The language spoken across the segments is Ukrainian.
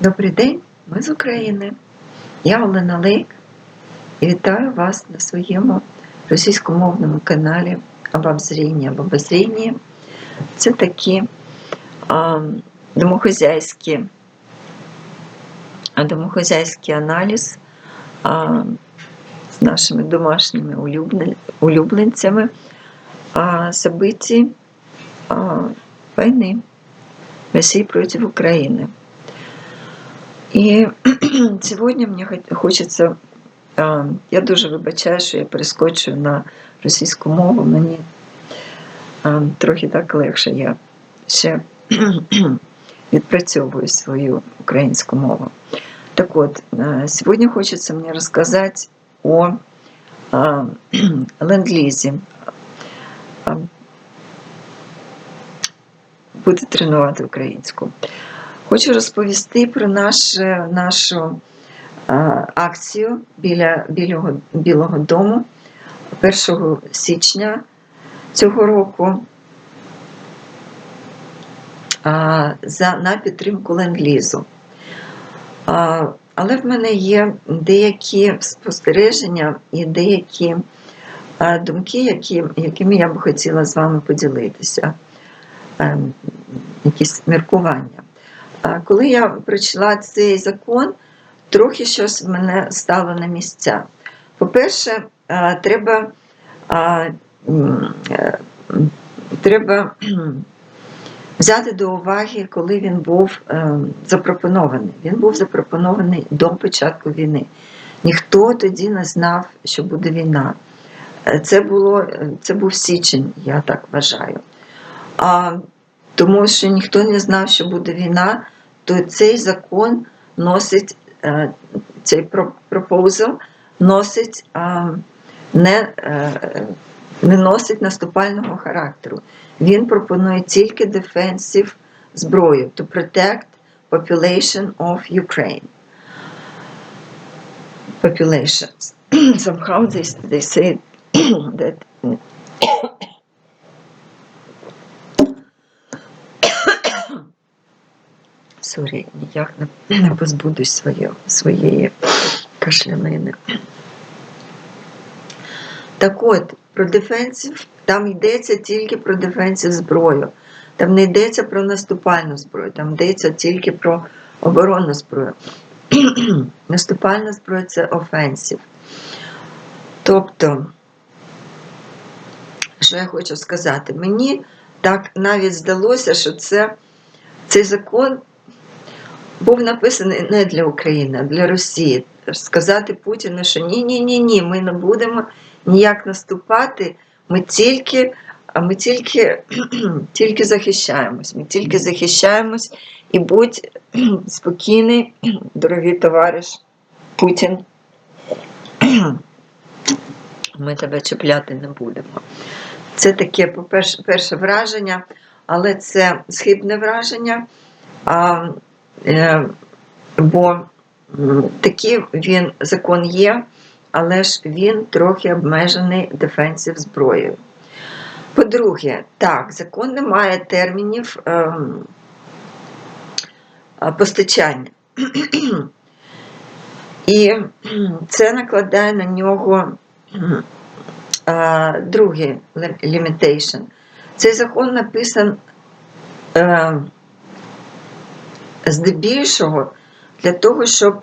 Добрий день, ми з України. Я Олена Лейк і вітаю вас на своєму російськомовному каналі Обобзріння. Обобзріння це такі а, домохозяйські, домохозяйський аналіз а, з нашими домашніми улюблен- улюбленцями а, событий а, війни России против Украины. Сьогодні мені хот- хочеться, я дуже вибачаю, що я перескочую на російську мову. Мені трохи так легше. Я ще відпрацьовую свою українську мову. Так от, сьогодні хочеться мені розказати о ленд-лізі. А, Буду тренувати українську. Хочу розповісти про наш, нашу акцію біля Білого, Білого дому 1 січня цього року за, на підтримку ленд-лізу. Але в мене є деякі спостереження і деякі думки, які, якими я би хотіла з вами поділитися. Ем, якісь міркування. Коли я прочитала цей закон, трохи щось в мене стало на місця. По-перше, треба, а, м, е, треба взяти до уваги, коли він був е, запропонований. Він був запропонований до початку війни. Ніхто тоді не знав, що буде війна. Е, Це, було, е, це був січень, я так вважаю. Тому що ніхто не знав, що буде війна, то цей закон носить, е, цей про- пропозал носить не, е, не носить наступального характеру. Він пропонує тільки defensive зброю to protect population of Ukraine. Populations. Somehow they, they say that Сорі, ніяк не, позбудусь своє, своєї кашлянини. Так от, про дефенсів, там йдеться тільки про дефенсів зброю. Там не йдеться про наступальну зброю, там йдеться тільки про оборонну зброю. Наступальна зброя це офенсів. Тобто, що я хочу сказати, мені так навіть здалося, що це, цей закон був написаний не для України, а для Росії. Сказати Путіну, що ні, ні, ні, ні, ми не будемо ніяк наступати, ми тільки, ми тільки, тільки захищаємось. Ми тільки захищаємось і будь спокійний, дорогий товариш Путін. Ми тебе чіпляти не будемо. Це таке перше враження, але це схибне враження. А, бо такий він закон є, але ж він трохи обмежений дефенсів зброєю. По-друге, так, закон не має термінів ем, постачання. І це накладає на нього другий limitation. Цей закон написан е, здебільшого для того, щоб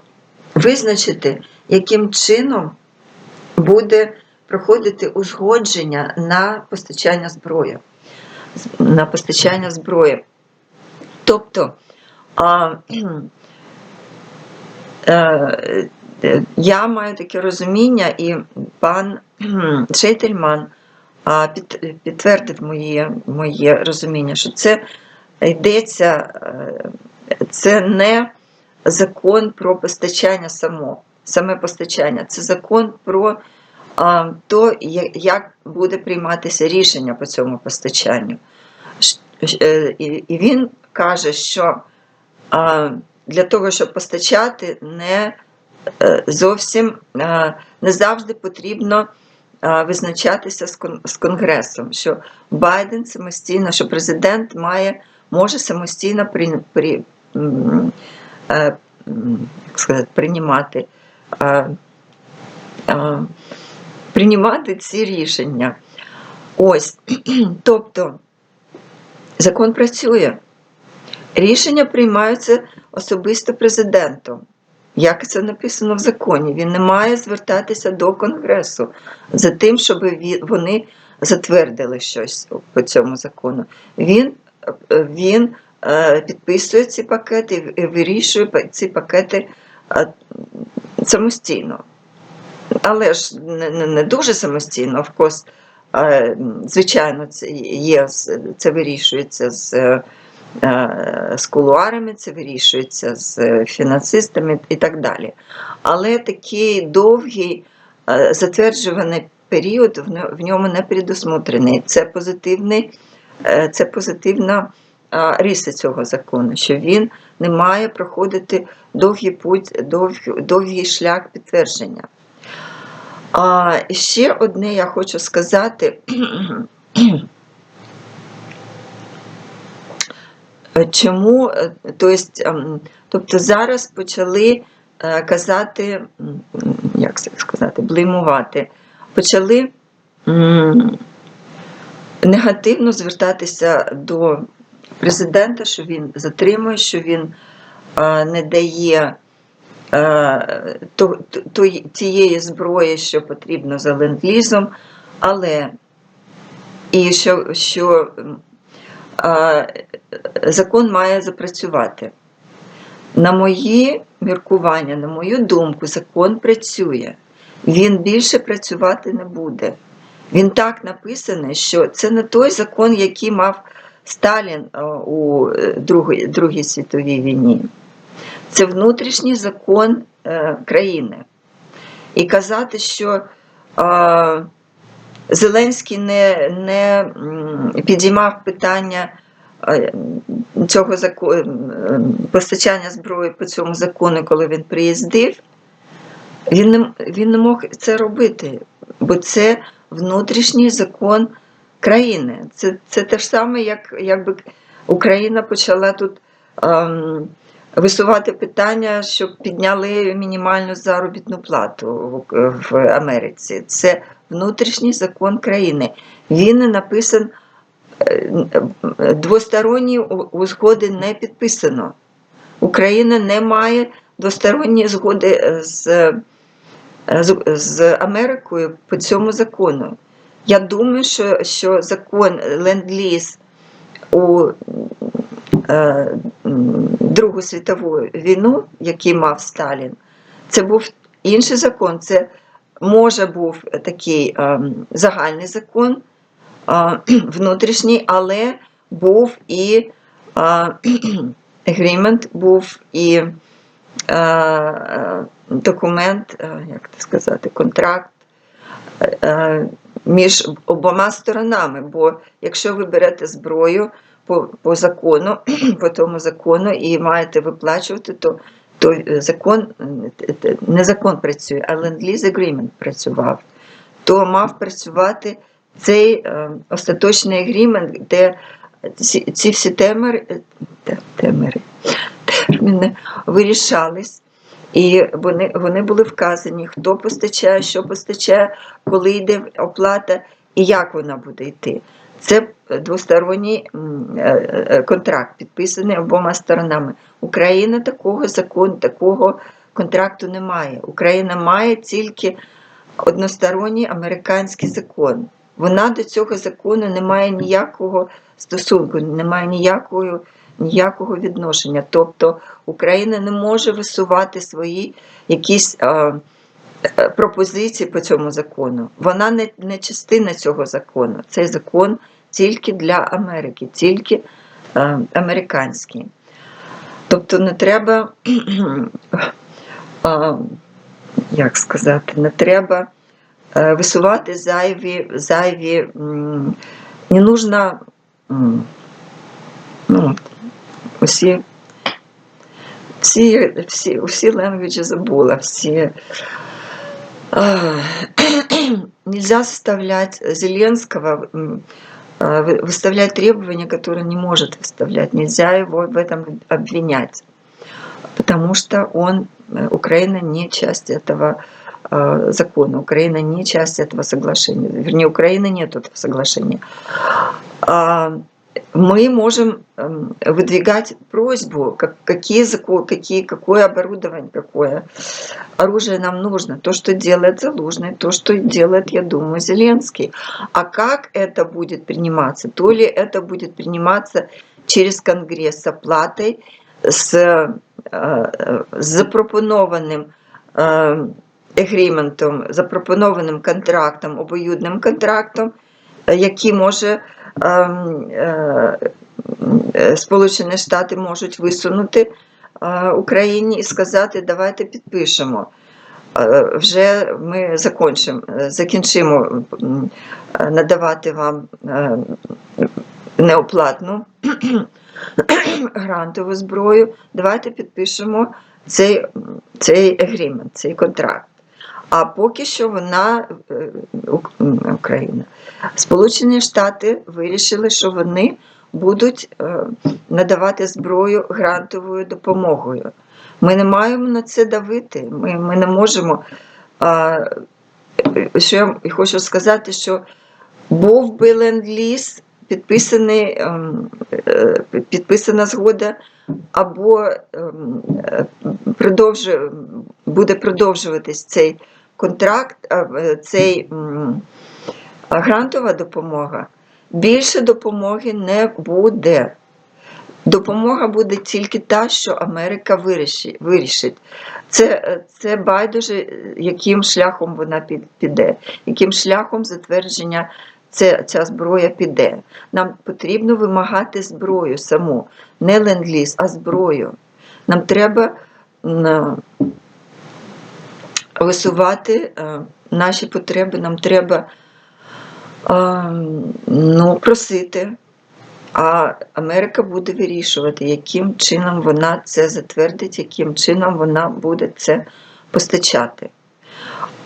визначити, яким чином буде проходити узгодження на постачання зброї. На постачання зброї. Тобто, а, е, е, я маю таке розуміння, і пан Шейтельман під, підтвердив моє, моє розуміння, що це йдеться, е, це не закон про постачання само, саме постачання, це закон про а, то, як буде прийматися рішення по цьому постачанню. Е, І він каже, що а, для того, щоб постачати, не е, зовсім не завжди потрібно визначатися з Конгресом, що Байден самостійно, що президент має, може самостійно при, як сказати, приймати, а, а, приймати ці рішення. Ось, тобто, закон працює. Рішення приймаються особисто президентом. Як це написано в законі, він не має звертатися до Конгресу за тим, щоб вони затвердили щось по цьому закону. Він, е, він е, підписує ці пакети і вирішує ці пакети е, самостійно. Але ж не, дуже самостійно, вкос, звичайно, це є, це вирішується з, е, е, з кулуарами, це вирішується з е, фінансистами і так далі. Але такий довгий е, затверджуваний період в ньому не предусмотрений. Це позитивний, е, це позитивна а, риса цього закону, що він не має проходити довгий путь, довгий, довгий шлях підтвердження. А ще одне я хочу сказати. Чому, то есть, ем, тобто зараз почали е, казати, як це сказати, блеймувати, почали негативно звертатися до президента, що він затримує, що він е, не дає е, тієї зброї, що потрібно за ленд-лізом, але і що, що е, закон має запрацювати. На мої міркування, на мою думку, закон працює. Він більше працювати не буде. Він так написаний, що це не той закон, який мав Сталін е, у е, Другій, Другій світовій війні. Це внутрішній закон е, країни. І казати, що Зеленський не, не підіймав питання цього закону, постачання зброї по цьому закону, коли він приїздив, він не, він не мог це робити, бо це внутрішній закон країни. Це, це те ж саме, як якби Україна почала тут ем, висувати питання, щоб підняли мінімальну заробітну плату в, в Америці. Це внутрішній закон країни. Він написан е, двосторонні узгоди не підписано. Україна не має двосторонньої згоди з, з, з Америкою по цьому закону. Я думаю, що, що закон Ленд-Ліз у е, Другу світову війну, який мав Сталін, це був інший закон. Це може був такий е, загальний закон, е, внутрішній, але був і е, agreement, був і е, е, документ, е, як це сказати, контракт е, між обома сторонами. Бо якщо ви берете зброю по, по закону, по тому закону і маєте виплачувати, то, то закон е, не закон працює, а Land-Lease Agreement працював. То мав працювати цей е, остаточний агрімент, де ці, ці всі темери, е, темери, терміни вирішались. І вони, вони були вказані, хто постачає, що постачає, коли йде оплата і як вона буде йти. Це двосторонній е, е, контракт, підписаний обома сторонами. Україна такого закону, такого контракту не має. Україна має тільки односторонній американський закон. Вона до цього закону не має ніякого стосунку, не має ніякого, ніякого відношення. Тобто Україна не може висувати свої якісь е, е, пропозиції по цьому закону. Вона не, не частина цього закону. Цей закон тільки для Америки, тільки е, американський. Тобто не треба, е, як сказати, не треба е, висувати зайві, зайві не нужно ну, усі, всі, всі, всі language забула, всі. А, Нельзя составлять Зеленского, м, а, вы- выставлять требования, которые не может выставлять. Нельзя его в этом обвинять. потому что он, э, Украина не часть этого э, закона, Украина не часть этого соглашения, вернее, Украины нет этого соглашения. Мы можем эм, выдвигать просьбу, как, какие, какие, какое оборудование, какое оружие нам нужно, то, что делает Залужный, то, что делает, я думаю, Зеленский. А как это будет приниматься? То ли это будет приниматься через Конгресс с оплатой, з, е, е, з запропонованим е, егріментом, запропонованим контрактом, обоюдним контрактом, е, який може ем, е, е, Сполучені Штати можуть висунути е, Україні і сказати, давайте підпишемо. Е, Вже ми е, закінчимо е, надавати вам е, неоплатну грантову зброю. Давайте підпишемо цей, цей агрімент, цей контракт. А поки що вона е, Україна. Сполучені Штати вирішили, що вони будуть е, надавати зброю грантовою допомогою. Ми не маємо на це давити. Ми, ми не можемо. А, е, що я хочу сказати, що був би ленд-ліз, підписаний, ем, підписана згода, або ем, продовжує, буде продовжуватись цей контракт, цей грантова допомога. Більше допомоги не буде. Допомога буде тільки та, що Америка вирішить. Це, це байдуже, яким шляхом вона піде, яким шляхом затвердження це, ця зброя піде. Нам потрібно вимагати зброю саму, не ленд-ліз, а зброю. Нам треба висувати е, наші потреби, нам треба е, ну, просити. А Америка буде вирішувати, яким чином вона це затвердить, яким чином вона буде це постачати.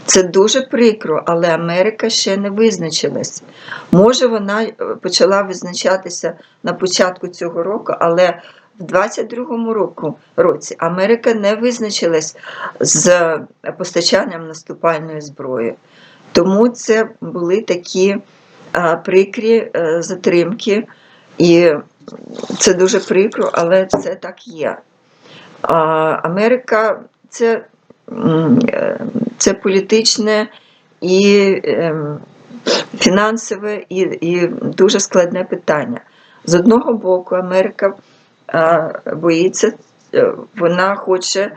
Це дуже прикро, але Америка ще не визначилась. Може, вона е, почала визначатися на початку цього року, але в 22-му року, році Америка не визначилась з постачанням наступальної зброї. Тому це були такі а, прикрі е, затримки, і це дуже прикро, але це так є. А, Америка це, е, це політичне і ем, фінансове і, і дуже складне питання. З одного боку, Америка а, боїться, е, вона хоче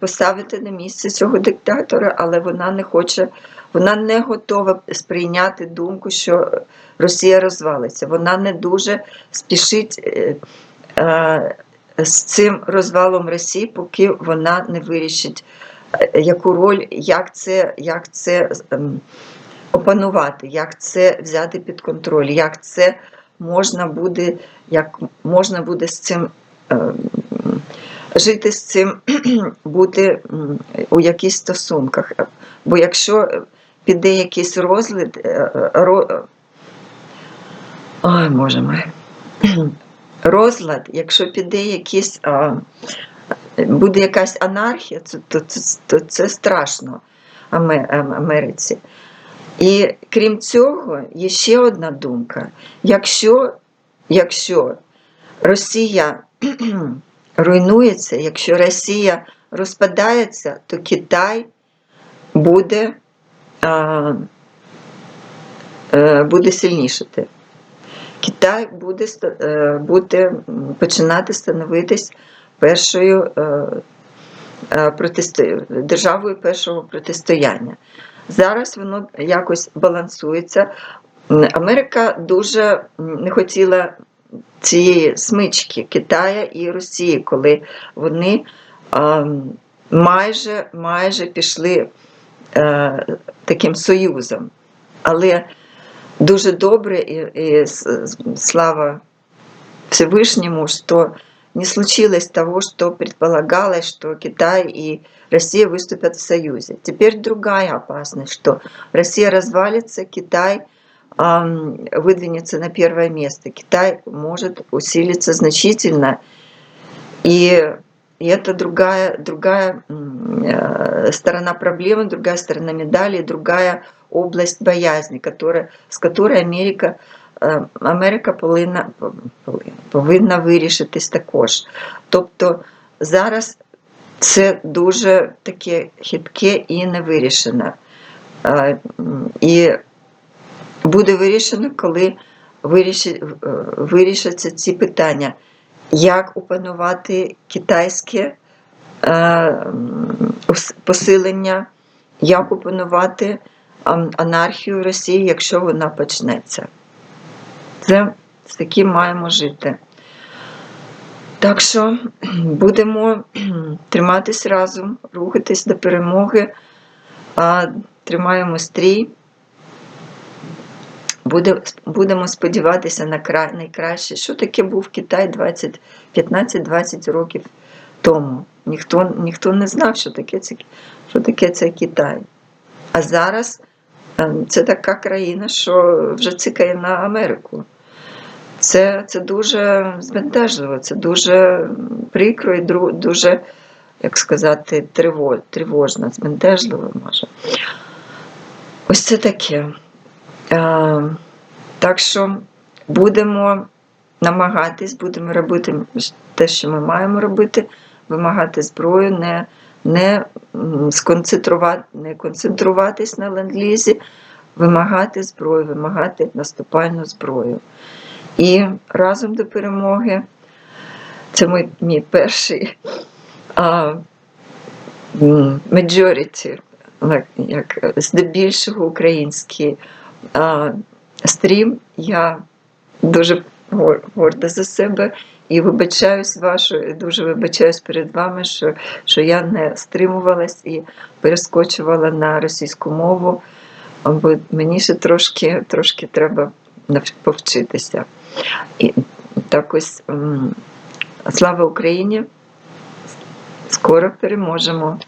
поставити на місце цього диктатора, але вона не хоче, вона не готова сприйняти думку, що Росія розвалиться. Вона не дуже спішить е, з цим розвалом Росії, поки вона не вирішить, е, яку роль, як це, як це ем, опанувати, як це взяти під контроль, як це можна буде, як можна буде з цим ем, жити з цим, бути у якихось стосунках. Бо якщо піде якийсь розлад, е, е, ро- ой, Боже мой, розлад, якщо піде якийсь, буде якась анархія, то, то, то, то це страшно Аме- Ам- Америці. І крім цього, є ще одна думка. Якщо, якщо Росія руйнується, якщо Росія розпадається, то Китай буде, а, е, буде сильнішати. Китай буде, е, буде починати становитись першою е, державою першого протистояння. Зараз воно якось балансується. Америка дуже не хотіла цієї смички Китая і Росії, коли вони майже, майже пішли е, таким союзом. Але дуже добре і, і слава Всевышнему, что не случилось того, что предполагалось, что Китай и Россия выступят в союзе. Теперь другая опасность, что Россия развалится, Китай выдвинется на первое место. Китай может усилиться значительно. И и это другая, другая э, сторона проблемы, другая сторона медали, другая область боязни, которая, з которой Америка, Америка повинна, повинна, вирішитись також. Тобто зараз це дуже таке хитке і невирішене. Е, І буде вирішено, коли е, вирішаться ці питання, як опанувати китайське е, посилення, як опанувати анархію в Росії, якщо вона почнеться. Це з таким маємо жити. Так що будемо триматись разом, рухатись до перемоги, а, тримаємо стрій. Будемо сподіватися на кра- найкраще. Що таке був Китай 20, 15-20 років тому? Ніхто, ніхто не знав, що таке, це, що таке це Китай. А зараз е, це така країна, що вже цикає на Америку. Це, це дуже збентежливо, це дуже прикро і дуже, як сказати, тривожно, збентежливо може. Ось це таке. Так що будемо намагатись, будемо робити те, що ми маємо робити, вимагати зброю, не, не, сконцентрувати, не концентруватись на ленд-лізі, вимагати зброю, вимагати наступальну зброю. І разом до перемоги це мій, мій перший а, majority, як, здебільшого український а, стрім. Я дуже горда за себе і вибачаюсь вашу, дуже вибачаюсь перед вами, що, що я не стримувалась і перескочувала на російську мову, бо мені ще трошки, трошки треба повчитися. І так ось слава Україні! Скоро переможемо.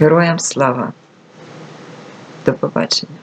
Героям слава! До побачення!